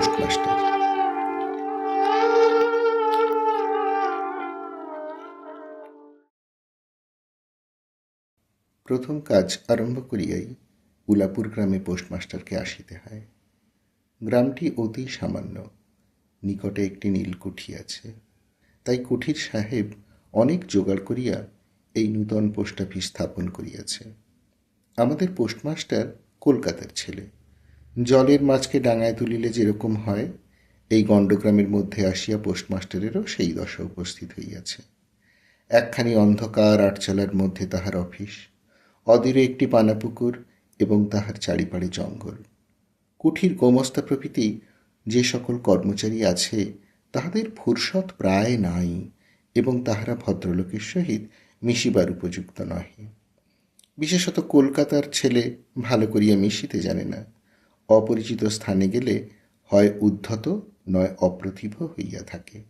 Postmaster প্রথম কাজ আরম্ভ করিয়াই উলাপুর গ্রামে পোস্টমাস্টারকে আসিতে হয়। গ্রামটি অতি সামান্য, নিকটে একটি নীলকুঠি আছে। তাই কুঠির সাহেব অনেক জোগাড় করিয়া এই নূতন পোস্ট অফিস স্থাপন করিয়াছে। আমাদের পোস্টমাস্টার কলকাতার ছেলে। জলের মাছকে ডাঙায় তুলিলে যেরকম হয়, এই গণ্ডগ্রামের মধ্যে আসিয়া পোস্টমাস্টারেরও সেই দশা উপস্থিত হইয়াছে। একখানি অন্ধকার আটচালার মধ্যে তাহার অফিস, অদূরে একটি পানাপুকুর এবং তাহার চারিপাড়ে জঙ্গল। কুঠির গোমস্তা প্রভৃতি যে সকল কর্মচারী আছে, তাহাদের ফুরসত প্রায় নাই এবং তাহারা ভদ্রলোকের সহিত মিশিবার উপযুক্ত নহে। বিশেষত কলকাতার ছেলে ভালো করিয়া মিশিতে জানে না। অপরিচিত স্থানে গেলে হয় উদ্ধত, নয় অপ্রতিভ হইয়া থাকে।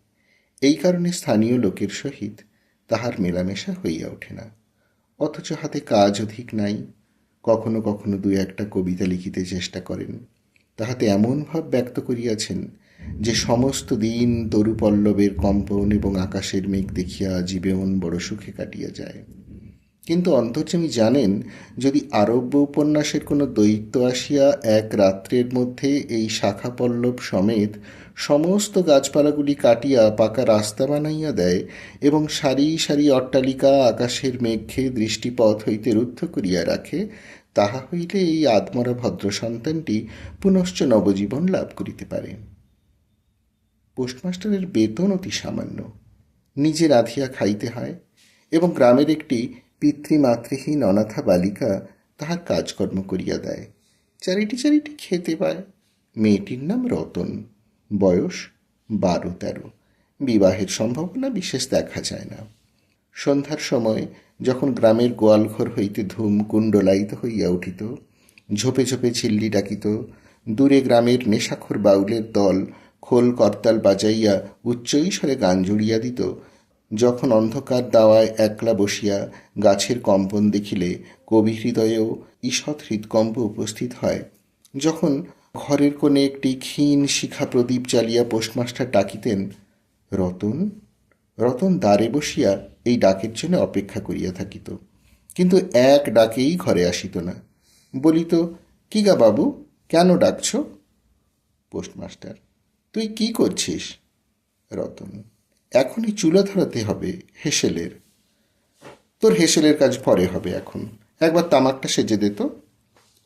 এই কারণে স্থানীয় লোকের সহিত তাহার মেলামেশা হইয়া ওঠে না। অথচ হাতে কাজ অধিক নাই। কখনো কখনো দু একটা কবিতা লিখিতে চেষ্টা করেন। তাহাতে এমন ভাব ব্যক্ত করিয়াছেন যে সমস্ত দিন তরুপল্লবের কম্পন এবং আকাশের মেঘ দেখিয়া জীবন বড় সুখে কাটিয়া যায়। কিন্তু অন্তর্যামী জানেন, যদি আরব্য উপন্যাসের কোনো দৈত্য আসিয়া এক রাত্রের মধ্যে এই শাখা পল্লব সমেত সমস্ত গাছপালাগুলি কাটিয়া পাকা রাস্তা বানাইয়া দেয় এবং সারি সারি অট্টালিকা আকাশের মেঘে দৃষ্টিপথ হইতে রুদ্ধ করিয়া রাখে, তাহা হইলে এই আত্মরা ভদ্র সন্তানটি পুনশ্চ নবজীবন লাভ করিতে পারে। পোস্টমাস্টারের বেতন অতি সামান্য। নিজে রাঁধিয়া খাইতে হয় এবং গ্রামের একটি পিতৃমাতৃহীন অনাথা বালিকা তাহার কাজকর্ম করিয়া দেয়। চারিটি চারিটি খেতে পায়। মেয়েটির নাম রতন। বয়স বারো তেরো বিবাহের সম্ভাবনা বিশেষ দেখা যায় না। সন্ধ্যার সময় যখন গ্রামের গোয়ালঘর হইতে ধূম কুণ্ডলায়িত হইয়া উঠিত, ঝোপে ঝোপে ছিল্লি ডাকিত, দূরে গ্রামের নেশাখোর বাউলের দল খোল করতাল বাজাইয়া উচ্চৈস্বরে গান জুড়িয়া দিত যখন অন্ধকার দাওয়ায় একলা বসিয়া গাছের কম্পন দেখিলে কবি হৃদয়েও ঈষৎ হৃদকম্প উপস্থিত হয়। যখন ঘরের কোণে একটি ক্ষীণ শিখা প্রদীপ জ্বালিয়া পোস্টমাস্টার ডাকিতেন, রতন রতন দ্বারে বসিয়া এই ডাকের জন্য অপেক্ষা করিয়া থাকিত। কিন্তু এক ডাকেই ঘরে আসিত না। বলিত, কি গা বাবু, কেন ডাকছ? পোস্টমাস্টার তুই কি করছিস? রতন এখনই চুলা ধরাতে হবে হেসেলের। তোর হেসেলের কাজ পরে হবে এখন। একবার তামাকটা সেজে দে তো।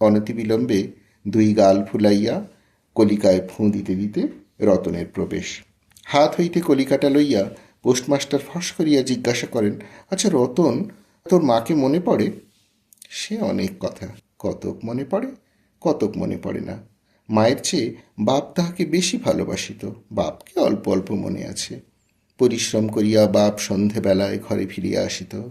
অনতিবিলম্বে দুই গাল ফুলাইয়া কলিকায় ফোঁ দিতে দিতে রতনের প্রবেশ। হাত হইতে কলিকাটা লইয়া পোস্টমাস্টার ফস করিয়া জিজ্ঞাসা করেন আচ্ছা রতন, তোর মাকে মনে পড়ে? সে অনেক কথা। কতক মনে পড়ে, কতক মনে পড়ে না। মায়ের চেয়ে বাপ তাহাকে বেশি ভালোবাসিত। বাপকে অল্প অল্প মনে আছে। পরিশ্রম করিয়া বাপ সন্ধেবেলায় ঘরে ফিরিয়া আসিত।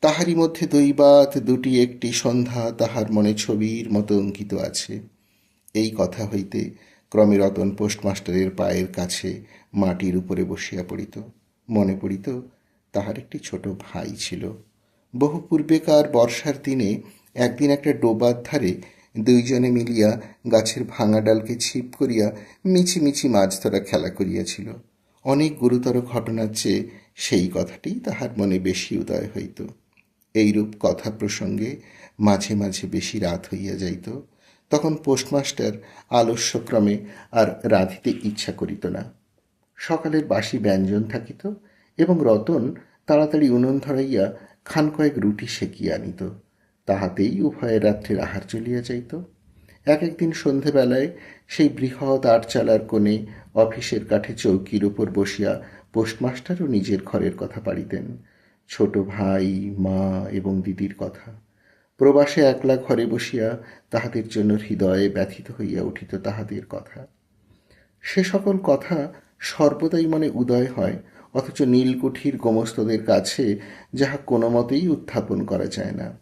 তাহারই মধ্যে দৈবাত দুটি একটি সন্ধ্যা তাহার মনে ছবির মতো অঙ্কিত আছে। এই কথা হইতে ক্রমে রতন পোস্টমাস্টারের পায়ের কাছে মাটির উপরে বসিয়া পড়িত। মনে পড়িত, তাহার একটি ছোট ভাই ছিল। বহু পূর্বেকার বর্ষার দিনে একদিন একটা ডোবার ধারে দুইজনে মিলিয়া গাছের ভাঙা ডালকে ছিপ করিয়া মিছি মিছি মাছ ধরা খেলা করিয়াছিল। অনেক গুরুতর ঘটনার চেয়ে সেই কথাটি তাহার মনে বেশি উদয় হইত। এইরূপ কথা প্রসঙ্গে মাঝে মাঝে বেশি রাত হইয়া যাইত। তখন পোস্টমাস্টার আলস্যক্রমে আর রাঁধিতে ইচ্ছা করিত না। সকালের বাসি ব্যঞ্জন থাকিত এবং রতন তাড়াতাড়ি উনুন ধরাইয়া খান কয়েক রুটি সেকিয়া আনিত। তাহাতেই উভয়ের রাত্রের আহার চলিয়া যাইত। এক একদিন সন্ধেবেলায় সেই বৃহৎ আটচালার কোণে অফিসের কাঠে চৌকির উপর বসিয়া পোস্টমাস্টারও নিজের ঘরের কথা পাড়িতেন। ছোট ভাই, মা এবং দিদির কথা। প্রবাসে একলা ঘরে বসিয়া তাহাদের জন্য হৃদয়ে ব্যথিত হইয়া উঠিত তাহাদের কথা। সে সকল কথা সর্বদাই মনে উদয় হয়, অথচ নীলকুঠির গোমস্তদের কাছে যাহা কোনো মতেই উত্থাপন করা যায় না।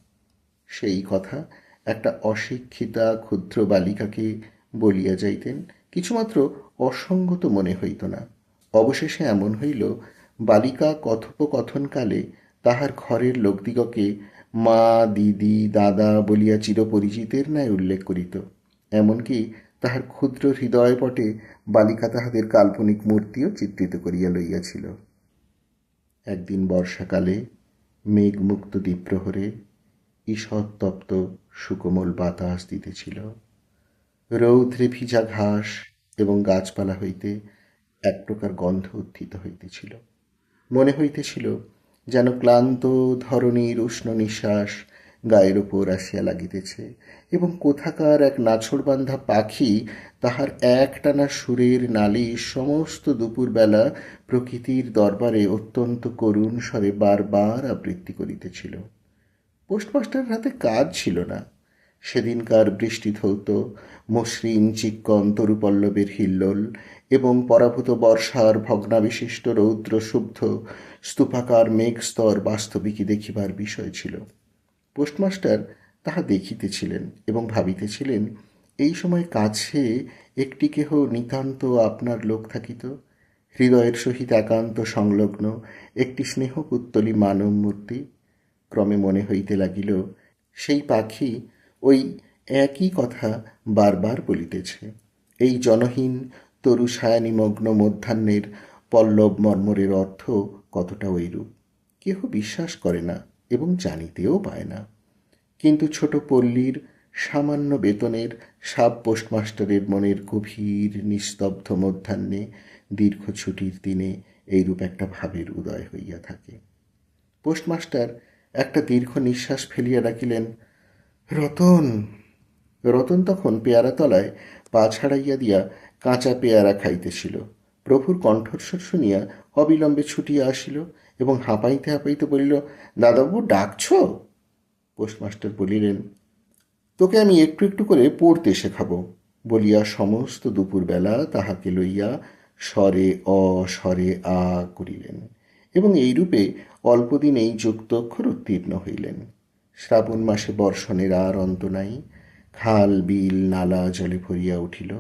সেই কথা একটা অশিক্ষিতা ক্ষুদ্র বালিকাকে বলিয়া যাইতেন, কিছুমাত্র অসঙ্গত মনে হইত না। অবশেষে এমন হইল, বালিকা কথোপকথনকালে তাহার ঘরের লোকদিগকে মা, দিদি, দাদা বলিয়া চিরপরিচিতের ন্যায় উল্লেখ করিত। এমনকি তাহার ক্ষুদ্র হৃদয়পটে বালিকা তাহাদের কাল্পনিক মূর্তিও চিত্রিত করিয়া লইয়াছিল। একদিন বর্ষাকালে মেঘমুক্ত দ্বীপ্রহরে ঈষৎতপ্ত সুকোমল বাতাস দিতেছিল। রৌদ্রে ভিজা ঘাস এবং গাছপালা হইতে এক প্রকার গন্ধ উত্থিত হইতেছিল। মনে হইতেছিল যেন ক্লান্ত ধরণীর উষ্ণ নিঃশ্বাস গায়ের উপর আসিয়া লাগিতেছে এবং কোথাকার এক নাছড়বান্ধা পাখি তাহার একটানা সুরের নালি সমস্ত দুপুরবেলা প্রকৃতির দরবারে অত্যন্ত করুণ স্বরে বারবার আবৃত্তি করিতেছিল। পোস্টমাস্টার হাতে কাজ ছিল না। সেদিনকার বৃষ্টি ধৌত মসৃণ চিক্কন তরুপল্লবের হিল্লোল এবং পরাভূত বর্ষার ভগ্নাবিশিষ্ট রৌদ্র শুদ্ধ স্তূপাকার মেঘস্তর বাস্তবিকই দেখিবার বিষয় ছিল। পোস্টমাস্টার তাহা দেখিতেছিলেন এবং ভাবিতেছিলেন, এই সময় কাছে একটি কেহ নিতান্ত আপনার লোক থাকিত? হৃদয়ের সহিত একান্ত সংলগ্ন একটি স্নেহপুত্তলি মানব মূর্তি? ক্রমে মনে হইতে লাগিল, সেই পাখি ওই একই কথা বারবার বলিতেছে। এই জনহীন তরু ছায়ানিমগ্ন মধ্যাহ্নের পল্লব মর্মরের অর্থ কতটা ঐরূপ? কেহ বিশ্বাস করে না এবং জানিতেও পায় না। কিন্তু ছোট পল্লীর সামান্য বেতনের সাব পোস্টমাস্টারের মনের গভীর নিস্তব্ধ মধ্যাহ্নে দীর্ঘ ছুটির দিনে এইরূপ একটা ভাবের উদয় হইয়া থাকে। পোস্টমাস্টার একটা দীর্ঘ নিঃশ্বাস ফেলিয়া ডাকিলেন রতন রতন তখন পেয়ারা তলায় পা ছাড়াইয়া দিয়া কাঁচা পেয়ারা খাইতেছিল। প্রভুর কণ্ঠস্বর শুনিয়া অবিলম্বে ছুটিয়া আসিল এবং হাঁপাইতে হাঁপাইতে বলিল দাদাবাবু ডাকছ? পোস্টমাস্টার বলিলেন, তোকে আমি একটু একটু করে পড়তে শেখাবো বলিয়া সমস্ত দুপুরবেলা তাহাকে লইয়া স্বরে অ, স্বরে আ করিলেন এবং এইরূপে অল্পদিনেই যুক্তক্ষর উত্তীর্ণ হইলেন। শ্রাবণ মাসে বর্ষণের আর অন্ত নাই, খাল, বিল, নালা জলে ভরিয়া উঠিল।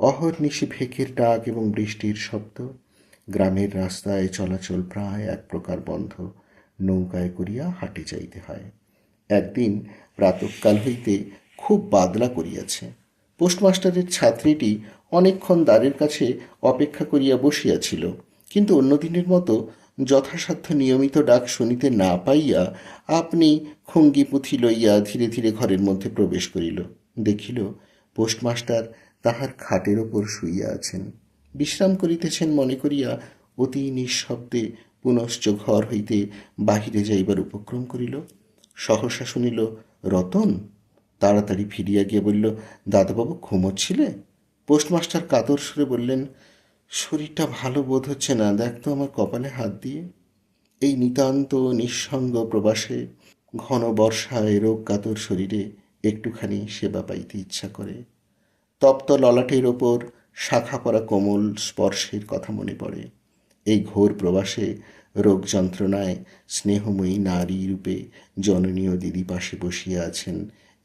অহর্নিশি ভেকের ডাক এবং বৃষ্টির শব্দ। গ্রামের রাস্তায় চলাচল প্রায় এক প্রকার বন্ধ। নৌকায় করিয়া হাটে যাইতে হয়। একদিন প্রাতঃকাল হইতে খুব বাদলা করিয়াছে। পোস্টমাস্টারের ছাত্রীটি অনেকক্ষণ দ্বারের কাছে অপেক্ষা করিয়া বসিয়াছিল, কিন্তু অন্যদিনের মতো যথাসাধ্য নিয়মিত ডাক শুনিতে না পাইয়া আপনি খুঙ্গি পুঁথি লইয়া ধীরে ধীরে ঘরের মধ্যে প্রবেশ করিল। দেখিল, পোস্টমাস্টার তাহার খাটের ওপর শুইয়া আছেন। বিশ্রাম করিতেছেন মনে করিয়া অতি নিঃশব্দে পুনশ্চ ঘর হইতে বাহিরে যাইবার উপক্রম করিল। সহসা শুনিল, রতন, তাড়াতাড়ি ফিরিয়া গিয়ে বলিল, দাদাবাবু ঘুমোচ্ছিলে পোস্টমাস্টার কাতর সুরে বললেন শরীরটা ভালো বোধ হচ্ছে না। দেখ তো আমার কপালে হাত দিয়ে। এই নিতান্ত নিঃসঙ্গ প্রবাসে, ঘন বর্ষায় রোগ কাতর শরীরে একটুখানি সেবা পাইতে ইচ্ছা করে। তপ্ত ললাটের ওপর শাখা পরা কোমল স্পর্শের কথা মনে পড়ে। এই ঘোর প্রবাসে রোগ যন্ত্রণায় স্নেহময়ী নারী রূপে জননীয় দিদি পাশে বসিয়া আছেন,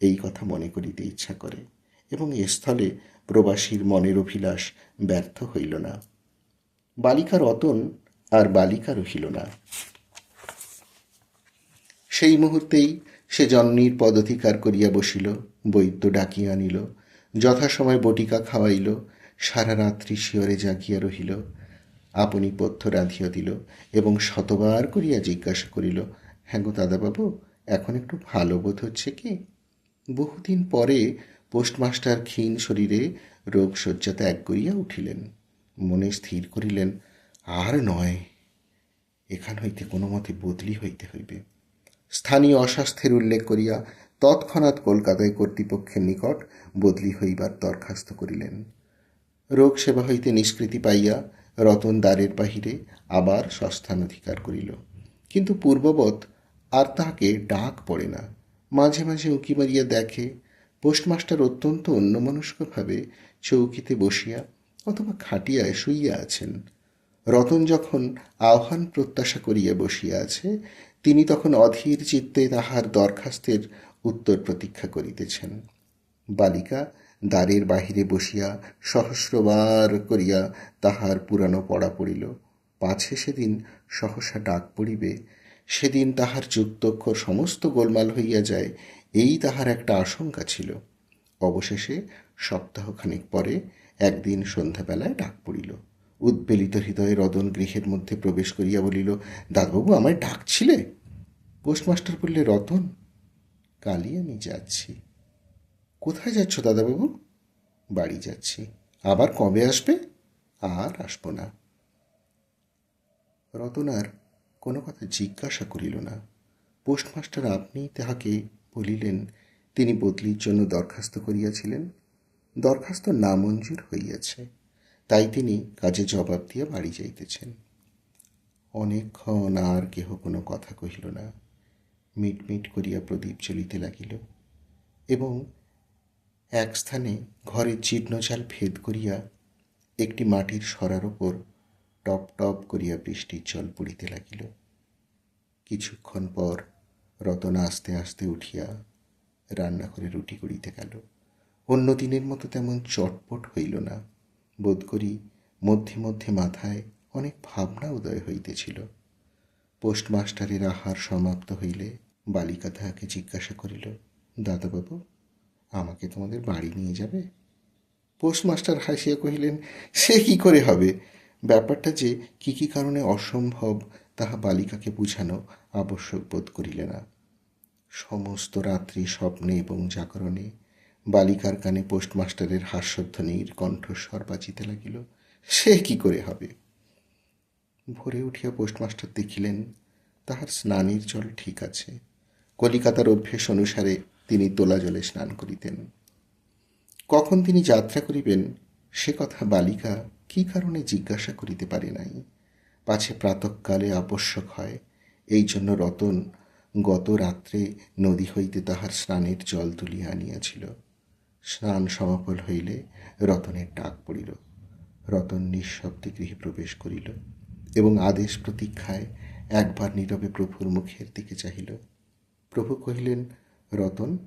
এই কথা মনে করিতে ইচ্ছা করে। এবং এ স্থলে প্রবাসীর মনের অভিলাষ ব্যর্থ হইল না। বালিকা রতন আর বালিকা রহিল না। সেই মুহূর্তেই সে জননীর পদধিকার করিয়া বসিল, বৈদ্য ডাকিয়া আনিল, যথাসময় বটিকা খাওয়াইল, সারা রাত্রি শিয়রে জাগিয়া রহিল, আপনি পথ্য রাঁধিয়া দিল এবং শতবার করিয়া জিজ্ঞাসা করিল হ্যাঁ গো দাদাবাবু, এখন একটু ভালো বোধ হচ্ছে কি? বহুদিন পরে পোস্টমাস্টার ক্ষীণ শরীরে রোগ শয্যা ত্যাগ করিয়া উঠিলেন। মনে স্থির করিলেন, আর নয়, এখান হইতে কোনো মতে বদলি হইতে হইবে। স্থানীয় অস্বাস্থ্যের উল্লেখ করিয়া তৎক্ষণাৎ কলকাতায় কর্তৃপক্ষের নিকট বদলি হইবার দরখাস্ত করিলেন। রোগ সেবা হইতে নিষ্কৃতি পাইয়া রতন দ্বারের বাহিরে আবার সস্থান অধিকার করিল। কিন্তু পূর্ববৎ আর তাহাকে ডাক পড়ে না। মাঝে মাঝে উঁকি মারিয়া দেখে পোস্টমাস্টার অত্যন্ত অন্যমনস্কভাবে চৌকিতে বসিয়া অথবা খাটিয়ায় শুইয়া আছেন। রতন যখন আহ্বান প্রত্যাশা করিয়া বসিয়া আছে, তিনি তখন অধীর চিত্তে তাহার দরখাস্তের উত্তর প্রতীক্ষা করিতেছেন। বালিকা দ্বারের বাহিরে বসিয়া সহস্রবার করিয়া তাহার পুরানো পড়া পড়িল। পাছে সেদিন সহসা ডাক পড়িবে, সেদিন তাহার যুক্তক্ষর সমস্ত গোলমাল হইয়া যায় এই তাহার একটা আশঙ্কা ছিল। অবশেষে সপ্তাহখানেক পরে একদিন সন্ধ্যাবেলায় ডাক পড়িল। উদ্বেলিত হৃদয়ে রদন গৃহের মধ্যে প্রবেশ করিয়া বলিল, দাদবাবু, আমায় ডাকছিলে? পোস্টমাস্টার বললে, রতন, কালই আমি যাচ্ছি। কোথায় যাচ্ছ দাদাবাবু? বাড়ি যাচ্ছি। আবার কবে আসবে? আর আসব না। রতন আর কোনো কথা জিজ্ঞাসা করিল না। পোস্টমাস্টার, আপনি তাহাকে বলিলেন, তিনি বদলির জন্য দরখাস্ত করিয়াছিলেন। দরখাস্ত নামঞ্জুর হইয়াছে। তাই তিনি কাজে জবাব দিয়া বাড়ি যাইতেছেন। অনেকক্ষণ আর কেহ কোনো কথা কহিল না। মিটমিট করিয়া প্রদীপ জ্বলিতে লাগিল এবং এক স্থানে ঘরের জীর্ণচাল ভেদ করিয়া একটি মাটির সরার ওপর টপ টপ করিয়া বৃষ্টির জল পড়িতে লাগিল। কিছুক্ষণ পর রতন আস্তে আস্তে উঠিয়া রান্নাঘরে রুটি করিতে গেল। অন্য দিনের মতো তেমন চটপট হইল না। বোধ করি মধ্যে মধ্যে মাথায় অনেক ভাবনা উদয় হইতেছিল। পোস্টমাস্টারের আহার সমাপ্ত হইলে বালিকা তাহাকে জিজ্ঞাসা করিল, দাদাবাবু, আমাকে তোমাদের বাড়ি নিয়ে যাবে? পোস্টমাস্টার হাসিয়া কহিলেন, সে কি করে হবে? ব্যাপারটা যে কি কি কারণে অসম্ভব তাহা বালিকাকে বুঝানো আবশ্যক বোধ করিলে না। সমস্ত রাত্রি স্বপ্নে এবং জাগরণে বালিকার কানে পোস্টমাস্টারের হাস্যধ্বনির কণ্ঠস্বর বাজিতে লাগিল, সে কি করে হবে? ভোরে উঠিয়া পোস্টমাস্টার দেখিলেন, তাহার স্নানের জল ঠিক আছে। কলিকাতার অভ্যেস অনুসারে তিনি তোলা জলে স্নান করিতেন। কখন তিনি যাত্রা করিবেন, সে কথা বালিকা কি কারণে জিজ্ঞাসা করিতে পারে নাই। পাছে প্রাতঃকালে আবশ্যক হয়। এই জন্য রতন গত রাত্রে নদী হইতে তাহার স্নানের জল তুলিয়া আনিয়াছিল। স্নান সমাপল হইলে রতনের ডাক পড়িল। রতন নিঃশব্দে গৃহে প্রবেশ করিল এবং আদেশ প্রতীক্ষায় একবার নীরবে প্রভুর মুখের দিকে চাহিল। প্রভু কহিলেন, রতন,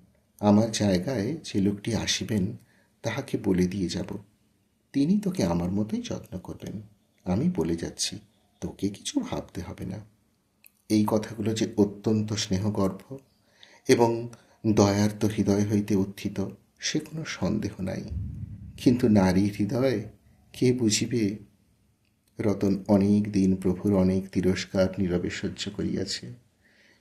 আমার জায়গায় যে লোকটি আসিবেন, তাহাকে বলে দিয়ে যাব। তিনি তোকে আমার মতোই যত্ন করবেন। আমি বলে যাচ্ছি। তোকে কিছু ভাবতে হবে না। এই কথাগুলো যে অত্যন্ত স্নেহগর্ভ এবং দয়ার্ত হৃদয় হইতে উত্থিত, সে কোনো সন্দেহ নাই। কিন্তু নারী হৃদয় কে বুঝিবে? রতন অনেক দিন প্রভুর অনেক তিরস্কার নীরবে সহ্য করিয়াছে।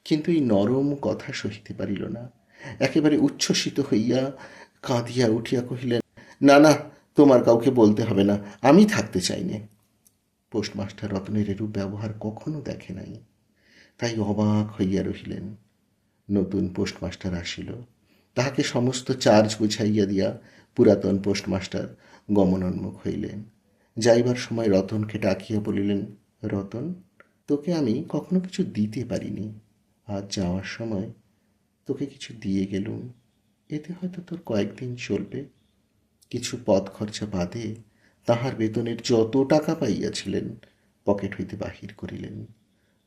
কিন্তু এই নরম কথা সহিতে পারিল না। একেবারে উচ্ছ্বসিত হইয়া কাঁদিয়া উঠিয়া কহিলেন, না না, তোমার কাউকে বলতে হবে না। আমি থাকতে চাই নে। পোস্টমাস্টার রতনের এরূপ ব্যবহার কখনো দেখে নাই। তাই অবাক হইয়া রহিলেন। নতুন পোস্টমাস্টার আসিল। তাহাকে সমস্ত চার্জ বুঝাইয়া দিয়া পুরাতন পোস্টমাস্টার গমনোন্মুখ হইলেন। যাইবার সময় রতনকে ডাকিয়া বলিলেন, রতন, তোকে আমি কখনো কিছু দিতে পারিনি। আজ যাওয়ার সময় তোকে কিছু দিয়ে গেলুম। এতে হয়তো তোর কয়েকদিন চলবে। কিছু পথ খরচা বাদে তাহার বেতনের যত টাকা পাইয়াছিলেন, পকেট হইতে বাহির করিলেন।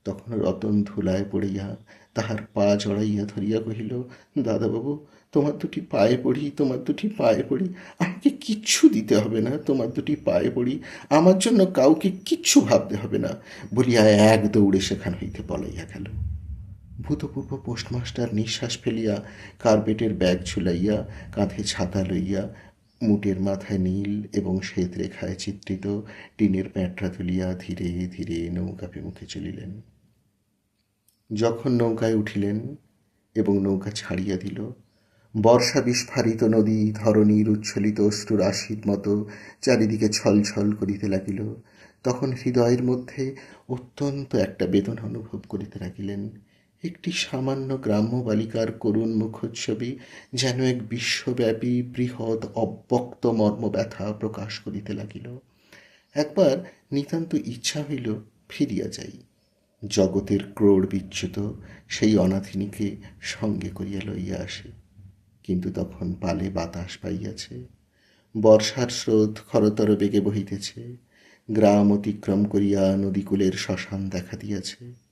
তখন রতন ধুলায় পড়িয়া তাহার পা জড়াইয়া ধরিয়া কহিল, দাদাবাবু, তোমার দুটি পায়ে পড়ি, তোমার দুটি পায়ে পড়ি। আমাকে কিচ্ছু দিতে হবে না, তোমার দুটি পায়ে পড়ি। আমার জন্য কাউকে কিচ্ছু ভাবতে হবে না। বলিয়া এক দৌড়ে সেখান হইতে পলাইয়া গেল। ভূতপূর্ব পোস্টমাস্টার নিঃশ্বাস ফেলিয়া কার্পেটের ব্যাগ ঝুলাইয়া, কাঁধে ছাতা লইয়া মুটের মাথায় নীল এবং শ্বেত রেখায় চিত্রিত, টিনের প্যাঁটরা তুলিয়া ধীরে ধীরে নৌকা মুখে চলিলেন। যখন নৌকায় উঠিলেন এবং নৌকা ছাড়িয়া দিল, বর্ষা বিস্ফারিত নদী, ধরণীর উচ্ছ্বলিত অশ্রু রাশির মতো চারিদিকে ছলছল করিতে লাগিল, তখন হৃদয়ের মধ্যে অত্যন্ত একটা বেদনা অনুভব করিতে লাগিলেন। একটি সামান্য গ্রাম্য বালিকার করুণ মুখচ্ছবি যেন এক বিশ্বব্যাপী বৃহৎ অব্যক্ত মর্ম ব্যথা প্রকাশ করিতে লাগিল। একবার নিতান্ত ইচ্ছা হইল ফিরিয়া যাই। জগতের ক্রোড় বিচ্যুত সেই অনাথিনীকে সঙ্গে করিয়া লইয়া আসে। কিন্তু তখন পালে বাতাস পাইয়াছে। বর্ষার স্রোত খরতর বেগে বহিতেছে। গ্রাম অতিক্রম করিয়া নদীকূলের শ্মশান দেখা দিয়াছে।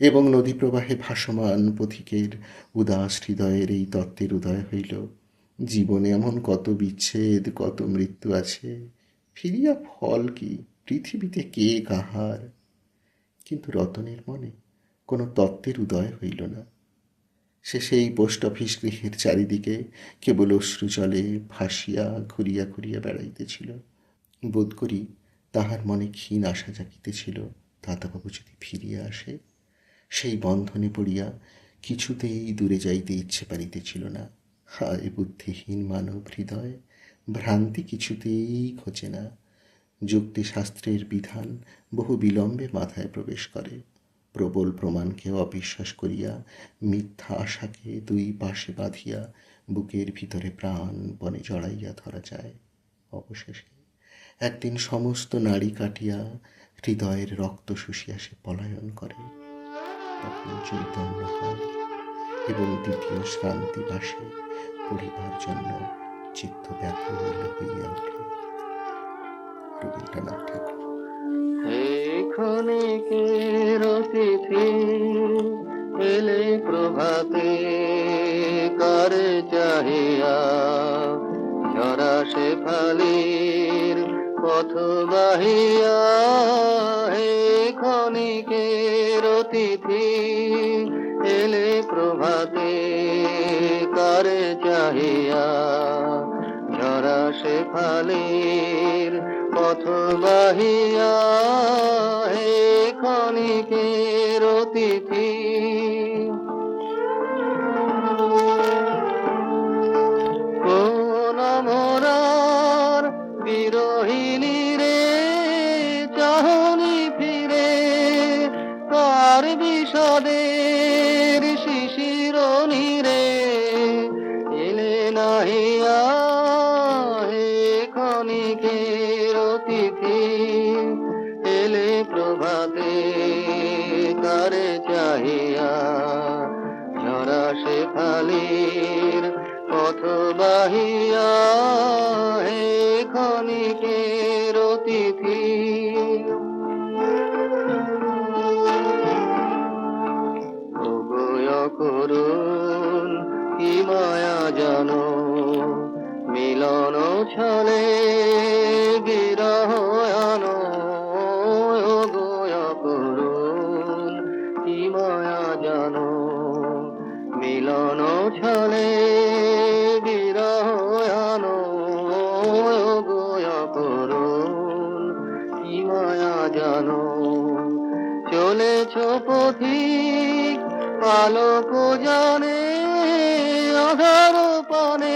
এবং নদী প্রবাহে ভাসমান পথিকের উদাস হৃদয়ের এই তত্ত্বের উদয় হইল। জীবনে এমন কত বিচ্ছেদ, কত মৃত্যু আছে। ফিরিয়া ফল কি? পৃথিবীতে কে কাহার? কিন্তু রতনের মনে কোনো তত্ত্বের উদয় হইল না। সে সেই পোস্ট অফিস গৃহের চারিদিকে কেবল অশ্রু জলে ভাসিয়া, ঘুরিয়া ঘুরিয়া বেড়াইতেছিল। বোধ করি তাহার মনে ক্ষীণ আশা জাগিতেছিল, দাদাবাবু যদি ফিরিয়া আসে সেই বন্ধনে পড়িয়া কিছুতেই দূরে যাইতে ইচ্ছে পারিতেছিল না। হায় বুদ্ধিহীন মানব হৃদয়, ভ্রান্তি কিছুতেই খোঁজে না। যুক্তি শাস্ত্রের বিধান বহু বিলম্বে মাথায় প্রবেশ করে। প্রবল প্রমাণকে অবিশ্বাস করিয়া মিথ্যা আশাকে দুই পাশে বাঁধিয়া বুকের ভিতরে প্রাণপণে জড়াইয়া ধরা যায়। অবশেষে একদিন সমস্ত নাড়ি কাটিয়া হৃদয়ের রক্ত শুষিয়া সে পলায়ন করে। তখন চৈতন্য হয় এবং দ্বিতীয় শ্রান্তি বাসে পড়িবার জন্য চিত্ত ব্যাকুল হইয়া ওঠে রবীন্দ্রনাথ ঠাকুর। ক্ষণিকের প্রভাতে চাহিয়া? সে ফালির পথ বাহিয়া হে ঝরা সে ফালির পথ বাহিয়া হে ক্ষণিকের অতিথি। কোন মোরার বিরোহিনী রে, চাহনি ফিরে, কার বিষদের করুন কি মায়া জানো মিলন ছলে பானை